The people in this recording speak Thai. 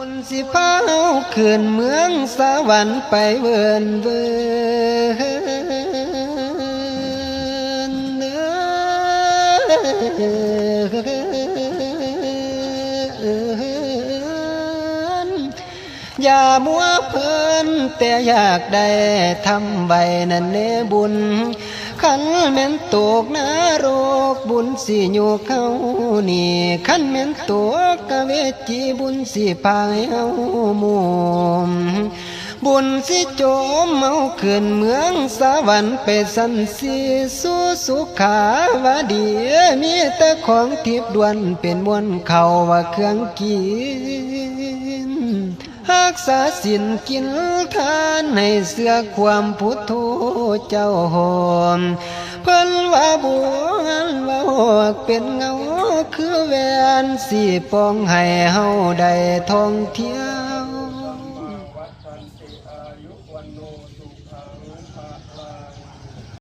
บุญสิพาเฮาขึ้นเมืองสวรรค์ไปเวินเวินเอิ้นอย่ามัวเพลินแต่อยากได้ทำใบนั่นเนบุญ ขันแม่นตกนรกบุญสิอยู่เขานี่ขันแม่นตกกะเวจีบุญสิพายเฮามุมบุญสิโจมเมาขึ้นเมืองสวรรค์ไปสันสีสู่สุขาวาดีมีแต่ของทิพดวนเป็นมวลเขาว่าเครื่องกินรักษาสินกินทานให้เสื้อความพุทโธ เจ้าหอมเพิ่นว่าบัวว่าหอกเป็นเงาคือแวนสีปองให้เฮาได้ท่องเที่ยว